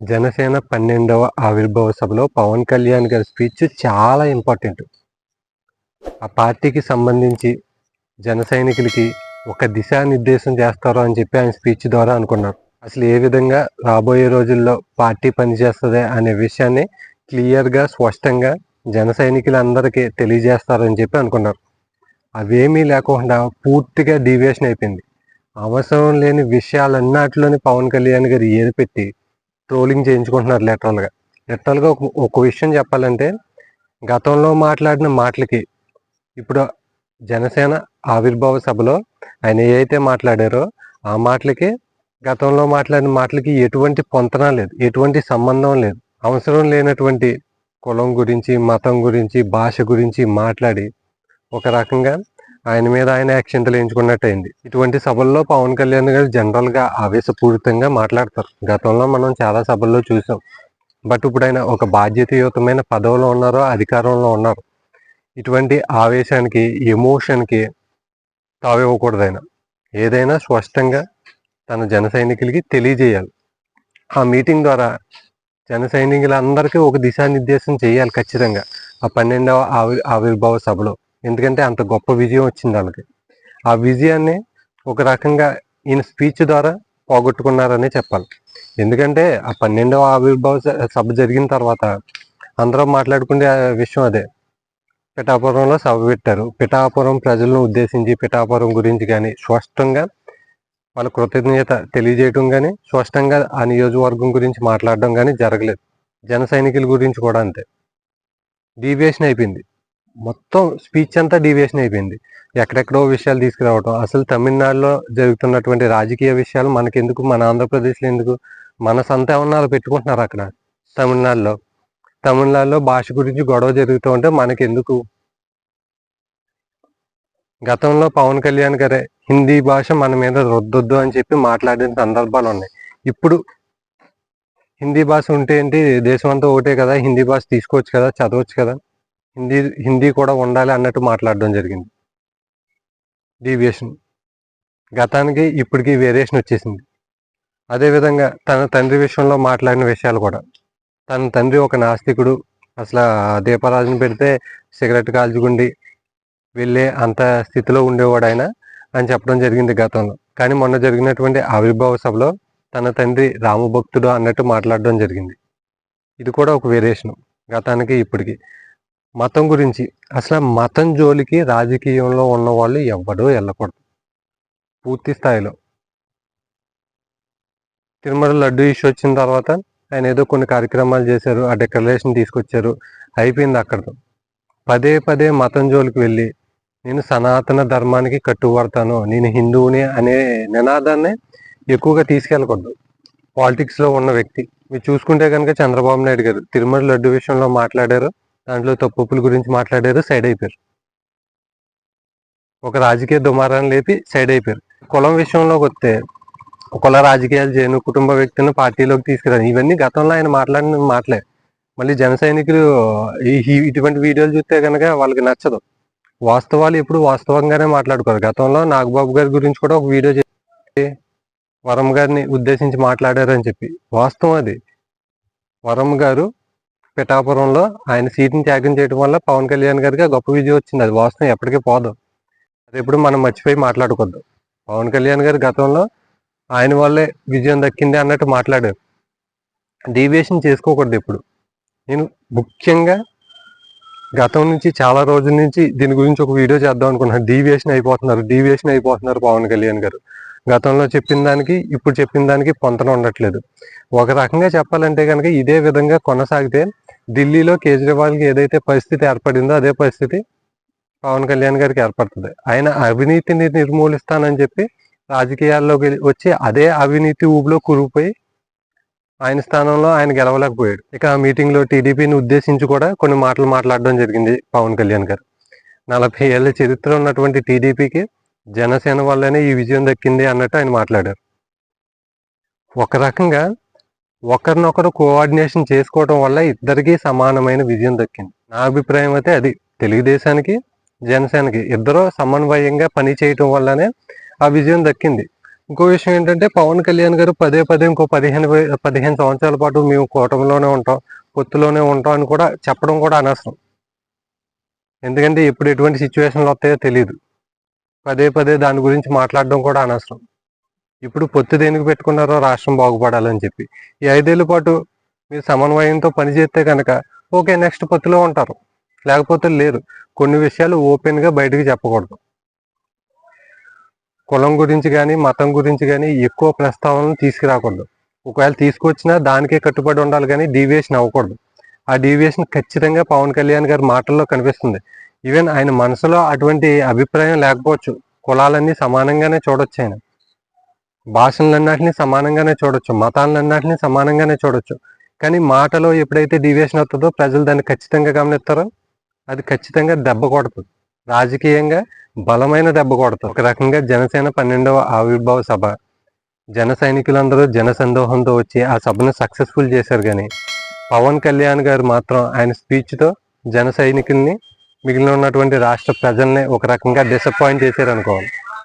జనసేన పన్నెండవ ఆవిర్భావ సభలో పవన్ కళ్యాణ్ గారి స్పీచ్ చాలా ఇంపార్టెంట్. ఆ పార్టీకి సంబంధించి జన సైనికులకి ఒక దిశానిర్దేశం చేస్తారు అని చెప్పి ఆయన స్పీచ్ ద్వారా అనుకున్నారు. అసలు ఏ విధంగా రాబోయే రోజుల్లో పార్టీ పనిచేస్తుంది అనే విషయాన్ని క్లియర్గా స్పష్టంగా జన సైనికులందరికీ తెలియజేస్తారని చెప్పి అనుకున్నారు. అవేమీ లేకుండా పూర్తిగా డీవియేషన్ అయిపోయింది. అవసరం లేని విషయాలన్నిటిలోని పవన్ కళ్యాణ్ గారు ఏరిపెట్టి ట్రోలింగ్ చేయించుకుంటున్నారు లిటరల్గా లిటరల్గా ఒక ఒక విషయం చెప్పాలంటే గతంలో మాట్లాడిన మాటలకి ఇప్పుడు జనసేన ఆవిర్భావ సభలో ఆయన ఏదైతే మాట్లాడారో ఆ మాటలకి గతంలో మాట్లాడిన మాటలకి ఎటువంటి పొంతన లేదు ఎటువంటి సంబంధం లేదు. అవసరం లేనటువంటి కులం గురించి మతం గురించి భాష గురించి మాట్లాడి ఒక రకంగా ఆయన మీద ఆయన యాక్షన్లు ఎంచుకున్నట్టు అయింది ఇటువంటి సభల్లో పవన్ కళ్యాణ్ గారు జనరల్గా ఆవేశపూరితంగా మాట్లాడతారు. గతంలో మనం చాలా సభల్లో చూసాం. బట్ ఇప్పుడు ఆయన ఒక బాధ్యతయుతమైన పదవిలో ఉన్నారో అధికారంలో ఉన్నారు ఇటువంటి ఆవేశానికి ఎమోషన్కి తావివ్వకూడదు ఆయన ఏదైనా స్పష్టంగా తన జన సైనికులకి తెలియజేయాలి. ఆ మీటింగ్ ద్వారా జన సైనికులందరికీ ఒక దిశానిర్దేశం చేయాలి ఖచ్చితంగా. ఆ పన్నెండవ ఆవి ఆవిర్భావ సభలో. ఎందుకంటే అంత గొప్ప విజయం వచ్చింది వాళ్ళకి ఆ విజయాన్ని ఒక రకంగా ఈయన స్పీచ్ ద్వారా పోగొట్టుకున్నారనే చెప్పాలి. ఎందుకంటే ఆ పన్నెండవ ఆవిర్భావ స- సభ జరిగిన తర్వాత అందరూ మాట్లాడుకునే విషయం అదే. పిఠాపురంలో సభ పెట్టారు. పిఠాపురం ప్రజలను ఉద్దేశించి పిఠాపురం గురించి కానీ స్పష్టంగా వాళ్ళ కృతజ్ఞత తెలియజేయడం కానీ స్పష్టంగా ఆ నియోజకవర్గం గురించి మాట్లాడడం కానీ జరగలేదు. జన సైనికుల గురించి కూడా అంతే. డీవియేషన్ అయిపోయింది. మొత్తం స్పీచ్ అంతా డీవియేషన్ అయిపోయింది. ఎక్కడెక్కడో విషయాలు తీసుకురావటం. అసలు తమిళనాడులో జరుగుతున్నటువంటి రాజకీయ విషయాలు మనకెందుకు? మన ఆంధ్రప్రదేశ్లో ఎందుకు? మన సొంత ఏమన్నా వాళ్ళు పెట్టుకుంటున్నారు అక్కడ? తమిళనాడులో. తమిళనాడులో భాష గురించి గొడవ జరుగుతూ ఉంటే మనకెందుకు? గతంలో పవన్ కళ్యాణ్ గారే హిందీ భాష మన మీద రొద్దొద్దు అని చెప్పి మాట్లాడిన సందర్భాలు ఉన్నాయి. ఇప్పుడు హిందీ భాష ఉంటే ఏంటి? దేశం అంతా ఒకటే కదా? హిందీ భాష తీసుకోవచ్చు కదా? చదవచ్చు కదా? హిందీ హిందీ కూడా ఉండాలి అన్నట్టు మాట్లాడడం జరిగింది. డీవియేషన్ గతానికి ఇప్పటికి వేరియేషన్ వచ్చేసింది. అదేవిధంగా తన తండ్రి విషయంలో మాట్లాడిన విషయాలు కూడా. తన తండ్రి ఒక నాస్తికుడు. అసలు దీపరాజుని పెడితే సిగరెట్ కాల్చుకుండి వెళ్ళే అంత స్థితిలో ఉండేవాడు ఆయన అని చెప్పడం జరిగింది గతంలో. కానీ మొన్న జరిగినటువంటి ఆవిర్భావ సభలో తన తండ్రి రామభక్తుడు అన్నట్టు మాట్లాడడం జరిగింది. ఇది కూడా ఒక వేరియేషన్ గతానికి ఇప్పటికి. మతం గురించి. అసలు మతం జోలికి రాజకీయంలో ఉన్న వాళ్ళు ఎవ్వడూ వెళ్ళకూడదు పూర్తి స్థాయిలో. తిరుమల లడ్డు ఇష్యూ వచ్చిన తర్వాత ఆయన ఏదో కొన్ని కార్యక్రమాలు చేశారు. ఆ డెకరేషన్ తీసుకొచ్చారు. అయిపోయింది అక్కడతో. పదే పదే మతం జోలికి వెళ్ళి నేను సనాతన ధర్మానికి కట్టుబడతాను నేను హిందువుని అనే నినాదాన్ని ఎక్కువగా తీసుకెళ్ళకూడదు. పాలిటిక్స్లో ఉన్న వ్యక్తి. మీరు చూసుకుంటే కనుక చంద్రబాబు నాయుడు గారు తిరుమల లడ్డు విషయంలో మాట్లాడారు. దాంట్లో తప్పుల గురించి మాట్లాడారు సైడ్ అయిపోయారు. ఒక రాజకీయ దుమారాన్ని లేపి సైడ్ అయిపోయారు. కులం విషయంలోకి వస్తే కుల రాజకీయాలు చేయను కుటుంబ వ్యక్తిని పార్టీలోకి తీసుకురాను ఇవన్నీ గతంలో ఆయన మాట్లాడిన మాటలే. మళ్ళీ జన సైనికులు ఈ- ఇటువంటి వీడియోలు చూస్తే కనుక వాళ్ళకి నచ్చదు. వాస్తవాలు ఎప్పుడు వాస్తవంగానే మాట్లాడుకోరు. గతంలో నాగబాబు గారి గురించి కూడా ఒక వీడియో చేసి వరం గారిని ఉద్దేశించి మాట్లాడారని చెప్పి. వాస్తవం అది. వరం గారు పిఠాపురంలో ఆయన సీట్ని త్యాగం చేయడం వల్ల పవన్ కళ్యాణ్ గారికి గొప్ప విజయం వచ్చింది. అది వాస్తవం ఎప్పటికీ పోదు. అది ఎప్పుడు మనం మర్చిపోయి మాట్లాడుకోవద్దు. పవన్ కళ్యాణ్ గారు గతంలో ఆయన వల్లే విజయం దక్కింది అన్నట్టు మాట్లాడారు. డీవియేషన్ చేసుకోకూడదు ఇప్పుడు నేను ముఖ్యంగా గతం నుంచి చాలా రోజుల నుంచి దీని గురించి ఒక వీడియో చేద్దాం అనుకున్నాను. డీవియేషన్ అయిపోతున్నారు డీవియేషన్ అయిపోతున్నారు పవన్ కళ్యాణ్ గారు. గతంలో చెప్పిన దానికి ఇప్పుడు చెప్పిన దానికి పొంతన ఉండట్లేదు. ఒక రకంగా చెప్పాలంటే కనుక ఇదే విధంగా కొనసాగితే ఢిల్లీలో కేజ్రీవాల్కి ఏదైతే పరిస్థితి ఏర్పడిందో అదే పరిస్థితి పవన్ కళ్యాణ్ గారికి ఏర్పడుతుంది. ఆయన అవినీతిని నిర్మూలిస్తానని చెప్పి రాజకీయాల్లోకి వచ్చి అదే అవినీతి ఊబిలో కురిగిపోయి ఆయన స్థానంలో ఆయన గెలవలేకపోయాడు. ఇక ఆ మీటింగ్లో టీడీపీని ఉద్దేశించి కూడా కొన్ని మాటలు మాట్లాడడం జరిగింది పవన్ కళ్యాణ్ గారు. నలభై ఏళ్ళ చరిత్ర ఉన్నటువంటి టీడీపీకి జనసేన వల్లనే ఈ విజయం దక్కింది అన్నట్టు ఆయన మాట్లాడారు. ఒక రకంగా ఒకరినొకరు కోఆర్డినేషన్ చేసుకోవడం వల్ల ఇద్దరికీ సమానమైన విజయం దక్కింది. నా అభిప్రాయం అయితే అది. తెలుగుదేశానికి జనసేనకి ఇద్దరు సమన్వయంగా పని చేయటం వల్లనే ఆ విజయం దక్కింది. ఇంకో విషయం ఏంటంటే పవన్ కళ్యాణ్ గారు పదే పదే ఇంకో పదిహేను పదిహేను సంవత్సరాల పాటు మేము కూటమిలోనే ఉంటాం పొత్తులోనే ఉంటాం అని కూడా చెప్పడం కూడా అనవసరం. ఎందుకంటే ఎప్పుడు ఎటువంటి సిచ్యువేషన్లు వస్తాయో తెలియదు పదే పదే దాని గురించి మాట్లాడడం కూడా అనవసరం. ఇప్పుడు పొత్తు దేనికి పెట్టుకున్నారో రాష్ట్రం బాగుపడాలని చెప్పి. ఈ ఐదేళ్ళ పాటు మీరు సమన్వయంతో పనిచేస్తే కనుక ఓకే నెక్స్ట్ పొత్తులో ఉంటారు. లేకపోతే లేరు. కొన్ని విషయాలు ఓపెన్గా బయటకు చెప్పకూడదు. కులం గురించి కానీ మతం గురించి కానీ ఎక్కువ ప్రస్తావనలు తీసుకురాకూడదు. ఒకవేళ తీసుకొచ్చినా దానికే కట్టుబడి ఉండాలి కానీ డీవియేషన్ అవ్వకూడదు. ఆ డీవియేషన్ ఖచ్చితంగా పవన్ కళ్యాణ్ గారి మాటల్లో కనిపిస్తుంది. ఈవెన్ ఆయన మనసులో అటువంటి అభిప్రాయం లేకపోవచ్చు. కులాలన్నీ సమానంగానే చూడొచ్చు ఆయన. భాషలన్నింటినీ సమానంగానే చూడొచ్చు మతాలన్నింటినీ సమానంగానే చూడొచ్చు. కానీ మాటలో ఎప్పుడైతే డివేషన్ అవుతుందో ప్రజలు దాన్ని ఖచ్చితంగా గమనిస్తారో అది ఖచ్చితంగా దెబ్బ కొడుతుంది. రాజకీయంగా బలమైన దెబ్బ కొడుతుంది. ఒక రకంగా జనసేన పన్నెండవ ఆవిర్భావ సభ. జన సైనికులందరూ జన సందోహంతో వచ్చి ఆ సభను సక్సెస్ఫుల్ చేశారు కానీ పవన్ కళ్యాణ్ గారు మాత్రం ఆయన స్పీచ్తో జన సైనికుల్ని మిగిలిన ఉన్నటువంటి రాష్ట్ర ప్రజల్ని ఒక రకంగా డిసప్పాయింట్ చేశారు అనుకోవాలి